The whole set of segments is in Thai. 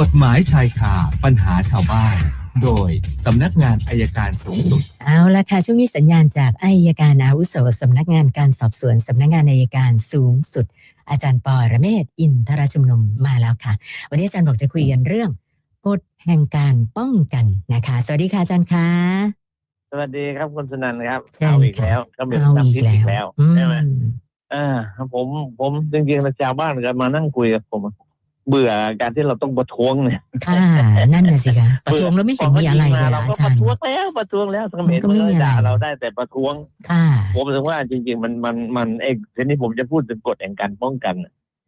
กฎหมายชายคาปัญหาชาวบ้าน โดยสำนักงานอายการสูงสุด เอาละค่ะ ช่วงนี้สัญญาณจากอายการอาวุโสสำนักงานการสอบสวนสำนักงานอายการสูงสุด อาจารย์ปอระเมศวร์อินทรชุมนุมมาแล้วค่ะ วันนี้อาจารย์บอกจะคุยกันเรื่องกฎแห่งการป้องกันนะคะ สวัสดีค่ะอาจารย์คะสวัสดีครับคุณสนันครับเชิญเอาอีกค่ะแล้วก็เป็นเอาน้ำอีพิกษอีกแล้แล้ววอืมใช่ไหมอ่าผมผมจริงๆแล้วชาวบ้านกันมานั่งคุยกับผมอะ เบื่อการที่เราต้องประท้วงเนี่ยค่ะนั่นน่ะสิคะประท้วงแล้วไม่เห็นมีอะไรเลยเราอะก็อาปจารระย์ท้วงแล้วประท้วงแล้วสมัยมันก็ไม่มันมีอะไรด่าเราได้แต่ประท้วงค่ะผมถึงว่าจริง ๆ มันมันมันเอกทีนี้ผมจะพูดถึงกฎแห่งการป้องกัน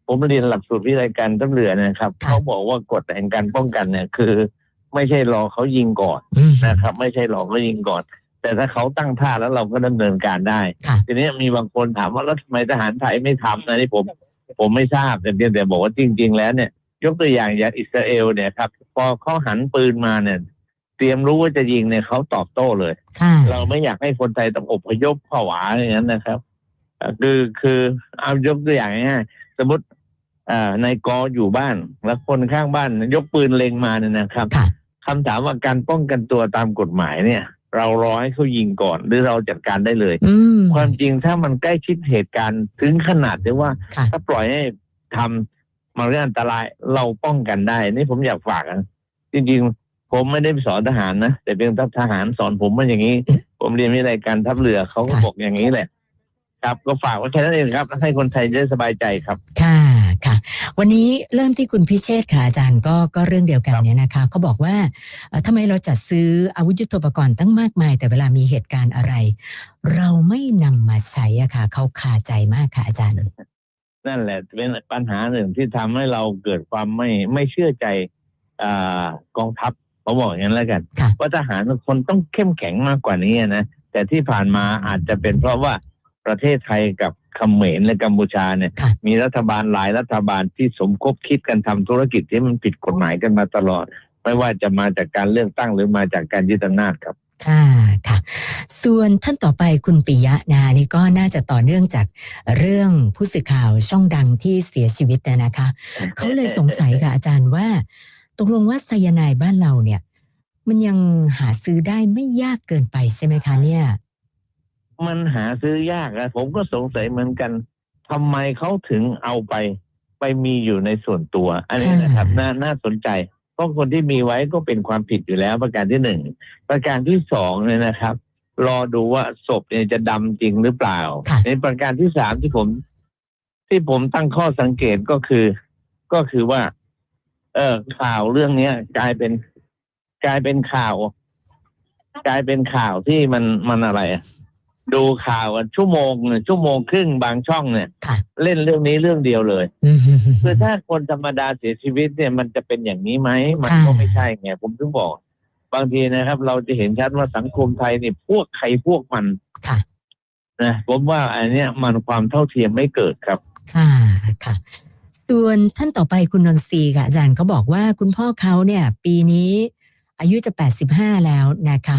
ผมเรียนหลักสูตรวิทยาการทัพเรือนะครับค่ะเขาบอกว่ากฎแห่งการป้องกันเนี่ยคือ ไม่ใช่รอเขายิงก่อนอืมนะครับ ไม่ใช่รอเขายิงก่อน แต่ถ้าเขาตั้งท่าแล้วเราก็ดำเนินการได้ค่ะทีนี้มีบางคนถามว่าแล้วทำไมทหารไทยไม่ทำนะนี่ผม ผมไม่ทราบแต่เพียงแต่บอกว่าจริง ๆ แล้วเนี่ย ยกตัวอย่างอย่างอิสราเอลเนี่ยครับ พอเขาหันปืนมาเนี่ย เตรียมรู้ว่าจะยิงเนี่ยเขาตอบโต้เลยค่ะเราไม่อยากให้คนไทยต้องอพยพผวาอย่างนั้นนะครับเอ่อคือคือเอายกตัวอย่างง่ายๆสมมติอ่านายกออยู่บ้าน แล้วคนข้างบ้านยกปืนเล็งมาเนี่ยนะครับค่ะคำถามว่าการป้องกันตัวตามกฎหมายเนี่ย เรารอให้เขายิงก่อน หรือเราจัดการได้เลยอืมความจริงถ้ามันใกล้ชิดเหตุการณ์ถึงขนาดที่ว่าค่ะถ้าปล่อยให้ทำมันเรื่องอันตรายเราป้องกันได้ นี่ผมอยากฝากนะจริงๆ ผมไม่ได้ไปสอนทหารนะแต่เพียงทัพทหารสอนผมมาอย่างนี้ ผมเรียนวิทยาการทัพเรือเขาก็ค่ะบอกอย่างนี้แหละ ครับ ก็ฝากไว้แค่นั้นเองครับ ให้คนไทยจะได้สบายใจครับค่ะค่ะ วันนี้เริ่มที่คุณพิเชษฐ์ค่ะอาจารย์ก็ก็เรื่องเดียวกันครับเนี่ยนะคะเขาบอกว่าเอ่อทำไมเราจัดซื้ออาวุธยุทโธปกรณ์ตั้งมากมาย แต่เวลามีเหตุการณ์อะไร เราไม่นำมาใช้อะค่ะเขาคาใจมากค่ะอาจารย์ นั่นแหละ เป็นปัญหาหนึ่งที่ทำให้เราเกิดความไม่ไม่เชื่อใจอากองทัพเขาบอกอย่างนั้นแล้วกันค่ะว่าทหารคนต้องเข้มแข็งมากกว่านี้นะแต่ที่ผ่านมาอาจจะเป็นเพราะว่าประเทศไทยกับ เขมรและกัมพูชาเนี่ยค่ะมีรัฐบาลหลายรัฐบาลที่สมคบคิดกันทำธุรกิจที่มันผิดกฎหมายกันมาตลอด ไม่ว่าจะมาจากการเลือกตั้งหรือมาจากการยึดอำนาจครับ ค่ะค่ะ ส่วนท่านต่อไปคุณปิยะนะคะนี่ก็น่าจะต่อเนื่องจากเรื่องผู้สื่อข่าวช่องดังที่เสียชีวิตนะนะคะ เขาเลยสงสัยค่ะอาจารย์ว่า ตกลงว่าไซยาไนด์บ้านเราเนี่ย มันยังหาซื้อได้ไม่ยากเกินไปใช่ไหมคะเนี่ย มันหาซื้อยากนะผมก็สงสัยเหมือนกันทำไมเขาถึงเอาไป ไปมีอยู่ในส่วนตัว อันนี้นะครับค่ะน่าน่าสนใจ เพราะคนที่มีไว้ก็เป็นความผิดอยู่แล้ว ประการที่หนึ่งประการที่สองเนี่ยนะครับ รอดูว่าศพเนี่ยจะดำจริงหรือเปล่าค่ะในประการที่สามที่ผม ที่ผมตั้งข้อสังเกตก็คือ ก็คือว่า เออข่าวเรื่องเนี้ย กลายเป็นกลายเป็นข่าว กลายเป็นข่าวที่มันมันอะไรอะ ดูข่าวกันชั่วโมงเนี่ยชั่วโมงครึ่งบางช่องเนี่ยค่ะเล่นเรื่องนี้เรื่องเดียวเลยอืม คือถ้าคนธรรมดาเสียชีวิตเนี่ยมันจะเป็นอย่างนี้ไหมมันค่ะก็ไม่ใช่ไงผมถึงบอก บางทีนะครับ เราจะเห็นชัดว่าสังคมไทยเนี่ยพวกใครพวกมันค่ะนะผมว่าอันเนี้ยมันความเท่าเทียมไม่เกิดครับ ค่ะค่ะส่วนท่านต่อไปคุณนนทรีย์ค่ะอาจารย์เขาบอกว่าคุณพ่อเขาเนี่ย ปีนี้อายุจะ 85 แล้วนะคะ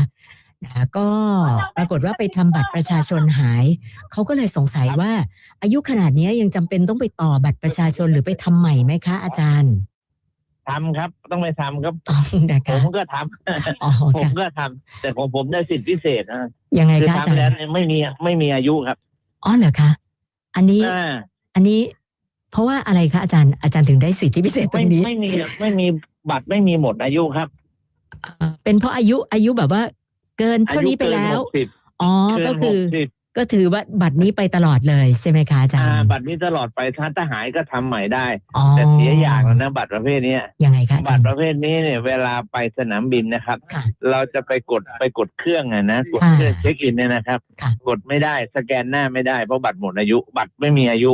นะก็ปรากฏว่าไปทำบัตรประชาชนหาย เขาก็เลยสงสัยว่า อายุขนาดนี้ยังจำเป็นต้องไปต่อบัตรประชาชนหรือไปทำใหม่ไหมคะ อาจารย์ทำครับ ต้องไปทำครับต้องนะผคะมก็ทำอ๋อผมค่ะก็ทำแต่ของผมได้สิทธิพิเศษนะยังไงคือคะอาจารทำแล้วย์เนี่ยไม่มีไม่มีอายุครับอ๋อเหรอคะอันนี้อ่าอันนี้ เพราะว่าอะไรคะอาจารย์อาจารย์ถึงได้สิทธิพิเศษตรไม่งนี้ไม่มีไม่มีบัตรไม่มีหมดอายุครับอ่าเป็นเพราะอายุอายุแบบว่า เกินอาเท่ายุนี้ไปเกินแล้วหกสิบอ๋อเกิก็นคืหอกสิบก็ถือว่าบัตรนี้ไปตลอดเลยใช่ไหมคะอาจารอ่าย์บัตรนี้ตลอดไปถ้าถ้าหายก็ทำใหม่ได้อ๋อแต่เสียอย่างแล้วนะบัตรประเภทเนี้ยยังไงคะอาบัจารย์ตรประเภทนี้เนี่ยเวลาไปสนามบินนะครับค่ะเราจะไปกดไปกดเครื่องอะนะกดค่ะเครื่องเช็คอินเนี่ยนะครับค่ะกดไม่ได้สแกนหน้าไม่ได้เพราะบัตรหมดอายุ บัตรไม่มีอายุ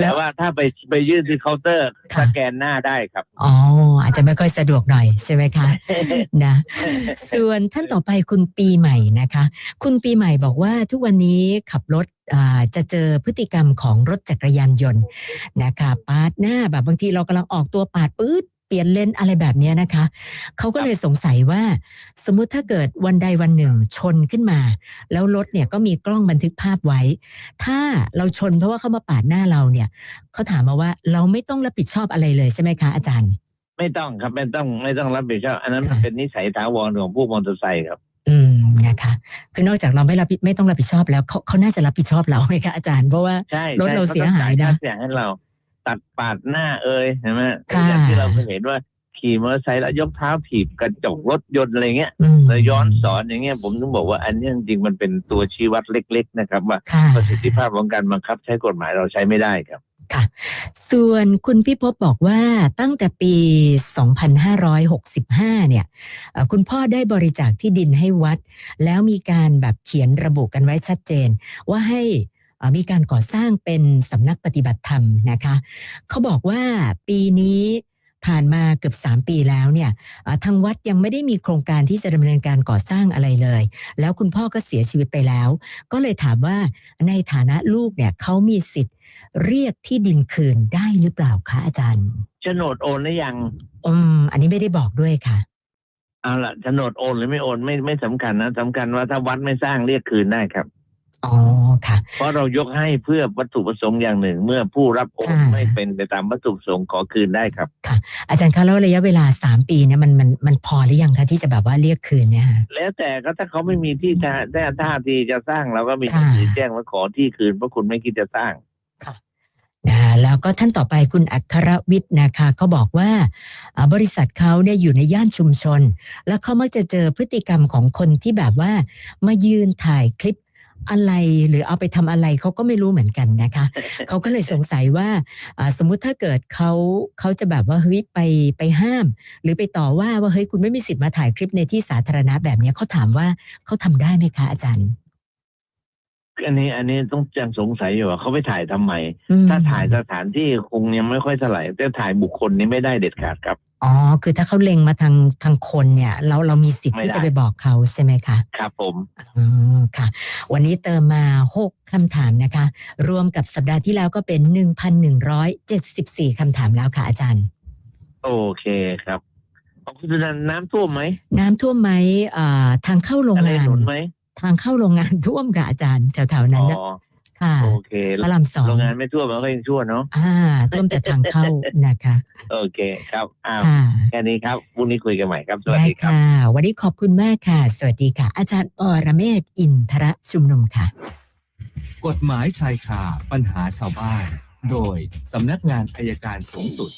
แต่ว่าถ้าไปไปยื่นที่เคาน์เตอร์ค่ะสแกนหน้าได้ครับ อ๋อ อาจจะไม่ค่อยสะดวกหน่อยใช่ไหมคะนะ ส่วนท่านต่อไปคุณปีใหม่นะคะ คุณปีใหม่บอกว่าทุกวันนี้ขับรถอ่าจะเจอพฤติกรรมของรถจักรยานยนต์นะคะปาดหน้าแบบบางทีเรากำลังออกตัวปาดปื๊ดเป ลี่ยนเลนอะไรแบบเนี้ยนะคะ เขาก็เลยสงสัยว่า สมมุติถ้าเกิดวันใดวันหนึ่งชนขึ้นมา แล้วรถเนี่ยก็มีกล้องบันทึกภาพไว้ ถ้าเราชนเพราะว่าเขามาปาดหน้าเราเนี่ยเขาถามมาว่าเราไม่ต้องรับผิดชอบอะไรเลยใช่ไหมคะอาจารย์ ไม่ต้องครับไม่ต้องไม่ต้องรับผิดชอบอันนั้นมันค่ะเป็นนิสัยถาวรของผู้มอเตอร์ไซค์ครับ อืมนะคะ คือนอกจากเราไม่รับผิดไม่ต้องรับผิดชอบแล้วเขาเขาน่าจะรับผิดชอบเราไหมคะอาจารย์เพราะว่าใช่รถใช่เราเสียหายนะขต้องจ่ค่เสียให้เรา ตัดปาดหน้าเอ่ยเห็นไหมค่ะอย่างที่เราเคยเห็นว่าขี่มอเตอร์ไซค์แล้วยกเท้าถีบกระจกรถยนต์อะไรเงี้ยอืมแล้วย้อนสอนอย่างเงี้ยผมถึงบอกว่าอันนี้จริงๆมันเป็นตัวชี้วัดเล็ก ๆ นะครับ ว่าค่ะประสิทธิภาพของการบังคับใช้กฎหมายเราใช้ไม่ได้ครับส่วนคุณพี่พบบอกว่าตั้งแต่ปี 2565 เนี่ยเอ่อคุณพ่อได้บริจาคที่ดินให้วัด แล้วมีการแบบเขียนระบุกันไว้ชัดเจน ว่าให้เอ่อ มีการก่อสร้างเป็นสำนักปฏิบัติธรรมนะคะเขาบอกว่าปีนี้ผ่านมาเกือบ 3 ปีแล้วเนี่ยเอ่อทางวัดยังไม่ได้มีโครงการที่จะดำเนินการก่อสร้างอะไรเลย แล้วคุณพ่อก็เสียชีวิตไปแล้ว ก็เลยถามว่าในฐานะลูกเนี่ยเขามีสิทธิ์เรียกที่ดินคืนได้หรือเปล่าคะอาจารย์โฉนดโอนหรือยังอืมอันนี้ไม่ได้บอกด้วยค่ะเอาละโฉนดโอนหรือไม่โอนไม่ไม่สำคัญนะสำคัญว่าถ้าวัดไม่สร้างเรียกคืนได้ครับ อ๋อค่ะ เพราะเรายกให้เพื่อวัตถุประสงค์อย่างหนึ่ง เมื่อผู้รับโอนค่ะ ไม่เป็นไปตามวัตถุประสงค์ขอคืนได้ครับ อาจารย์คะแล้วระยะเวลาสามปีเนี่ยมันมันมันพอหรือยังคะที่จะแบบว่าเรียกคืนเนี่ยค่ะ แล้วแต่ก็ถ้าเขาไม่มีที่จะได้ท่าทีจะสร้างเราก็มีหนังสือค่ะ แจ้งว่าขอที่คืนเพราะคุณไม่คิดจะสร้าง นะคะแล้วก็ท่านต่อไปคุณอัครวิทย์นะคะเขาบอกว่าอ่าบริษัทเขาเนี่ยอยู่ในย่านชุมชน แล้วเขามักจะเจอพฤติกรรมของคนที่แบบว่า มายืนถ่ายคลิป อะไรหรือเอาไปทำอะไรเขาก็ไม่รู้เหมือนกันนะคะเขาก็เลยสงสัยว่าอ่าสมมุติถ้าเกิดเขาเขาจะแบบว่าเฮ้ยไปไปห้าม หรือไปต่อว่าว่าเฮ้ยคุณไม่มีสิทธิ์มาถ่ายคลิปในที่สาธารณะแบบเนี้ยเขาถามว่าเขาทำได้ไหมคะอาจารย์อันนี้อันนี้ต้องยังสงสัยอยู่ว่าเขาไปถ่ายทำไมอืมถ้าถ่ายสถานที่คงยังไม่ค่อยเท่าไหร่แต่ถ่ายบุคคลนี้ไม่ได้เด็ดขาดครับ อ๋อ คือถ้าเขาเล็งมาทางทางคนเนี่ย เราเรามีสิทธิ์ไม่ที่ได้จะไปบอกเขาใช่ไหมคะ ครับผมอืมค่ะ วันนี้เติมมา6คำถามนะคะ รวมกับสัปดาห์ที่แล้วก็เป็น1,174คำถามแล้วค่ะอาจารย์ โอเคครับของคุณสุนันท์น้ำท่วมไหม น้ำท่วมไหมอ่าทางเข้าโรงอะไรงานหนุนไหมทางเข้าโรงงานท่วมค่ะอาจารย์แถวๆนั้นนะอ๋อ ค่ะโอเคพระรามสองโรงงานไม่ท่วมมันก็ยังชั่วเนาะอ่าท่วมแต่ทางเข้านะคะ โอเคครับอ้าวค่ะแค่นี้ครับพรุ่งนี้คุยกันใหม่ครับสวัสได้ดีครับค่ะวันนี้ขอบคุณมากค่ะ สวัสดีค่ะ อาจารย์อรเมศอินทรชุมนุมค่ะ กฎหมายชายคาปัญหาชาวบ้าน โดยสำนักงานอายการสูงสุด